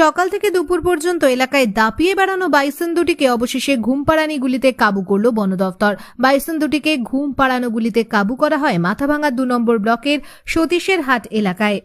সকাল থেকে দুপুর পর্যন্ত এলাকায় দাপিয়ে বেড়ানো বাইসন দুটিকে অবশেষে ঘুম পাড়ানি গুলিতে কাবু করল বন দফতর। বাইসন দুটিকে ঘুম পাড়ানো গুলিতে কাবু করা হয় মাথাভাঙা দু নম্বর ব্লকের সতীশের হাট এলাকায়।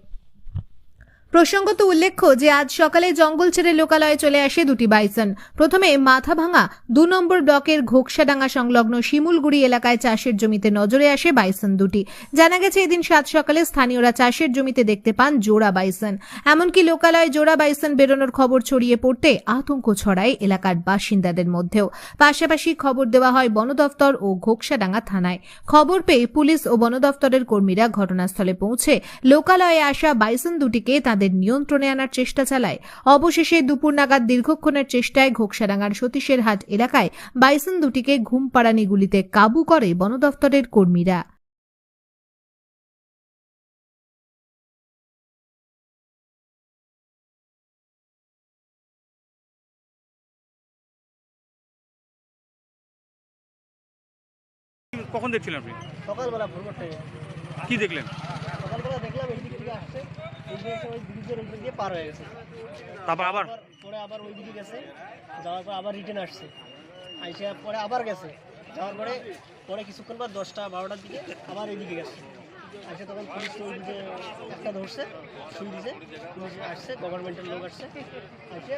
প্রসঙ্গত উল্লেখ্য যে, আজ সকালে জঙ্গল ছেড়ে লোকালয়ে চলে আসে দুটি বাইসন। প্রথমে মাথাভাঙা দু নম্বর ব্লকের ঘোকসাডাঙ্গা সংলগ্ন শিমুলগুড়ি এলাকায় চাষের জমিতে নজরে আসে বাইসন দুটি। জানা গেছে, এদিন সাত সকালে স্থানীয়রা চাষের জমিতে দেখতে পান জোড়া বাইসন। এমনকি লোকালয়ে জোড়া বাইসন বেরোনোর খবর ছড়িয়ে পড়তে আতঙ্ক ছড়ায় এলাকার বাসিন্দাদের মধ্যেও। পাশাপাশি খবর দেওয়া হয় বন দফতর ও ঘোকসাডাঙ্গা থানায়। খবর পেয়ে পুলিশ ও বন দফতরের কর্মীরা ঘটনাস্থলে পৌঁছে লোকালয়ে আসা বাইসন দুটিকে তাদের নিয়ন্ত্রণে আনার চেষ্টা চালায়। অবশেষে দুপুর নাগাদ দীর্ঘক্ষণের চেষ্টায় ঘোকসাডাঙ্গার সতীশের হাট এলাকায় বাইসন দুটিকে ঘুম পাড়ানি গুলিতে কাবু করে বন দফতরের কর্মীরা। কখন দেখছিলেন আপনি? সকালবেলা থেকে। কি দেখলেন? সকালবেলা দেখলাম এই দিক থেকে আসছে। ওই ব্রিজের উপর দিয়ে পার হয়ে গেছে। তারপর আবার? পরে আবার ওই দিকে গেছে যাওয়ার পর আবার রিটার্ন আসছে। আইসে পরে আবার গেছে। যাওয়ার পরে পরে কিছুক্ষণ পর দশটা বারোটার দিকে আবার এই দিকে গেছে। আসে তখন পুলিশ ওই দিকে একটা ধরছে শুই দিছে পুলিশ আসছে গভর্নমেন্টের লোক আসছে। আসে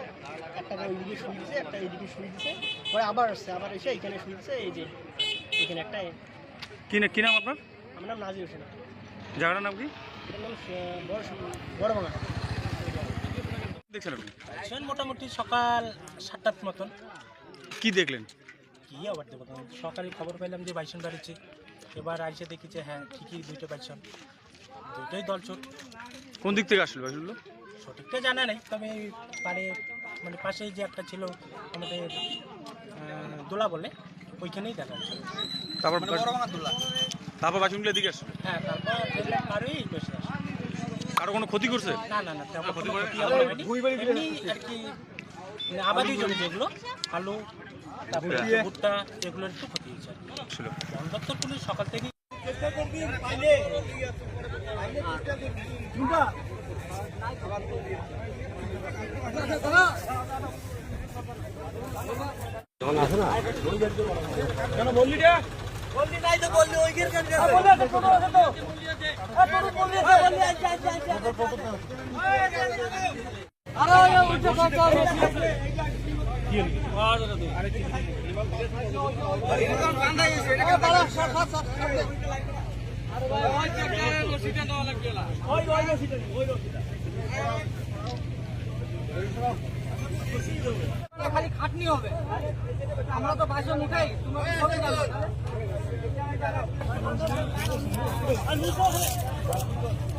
একটা ওই দিকে শুই দিছে একটা এই দিকে শুই দিছে পরে আবার আসছে আবার এসে এখানে শুই দিছে এই যে এখানে একটা কি নাম আপনার? আমার নাম নাজির হোসেন। জায়গাটার নাম কি? দেখছেন আপনি? শোন মোটামুটি সকাল সাতটার মতন। কি দেখলেন? কি আবার দেবো সকালে খবর পেলাম যে বাইসন বাড়িছে। এবার আইসে দেখি যে হ্যাঁ ঠিকই দুইটা বাইসন। দুইটাই দলচোট কোন দিক থেকে আসলো বাসগুলো সঠিকটা জানা নেই তবে পারে মানে পাশেই যে একটা ছিল আমাদের দোলা বলে ওইখানেই দেখা তারপর তারপর বাসনগুলো এদিকে আসলো হ্যাঁ। কারও কোনো ক্ষতি করছে? না না না তেমন ক্ষতি করে- আর কি মানে আবাদি জমি যেগুলো আলু তারপরে ভুট্টা। এগুলোর একটু ক্ষতি হয়েছে ছিল। দপ্তর পুলিশ সকাল থেকে খালি খাটনি হবে। আমরা তো বাসে উঠাই তোমাকে তোমার アンミカさん。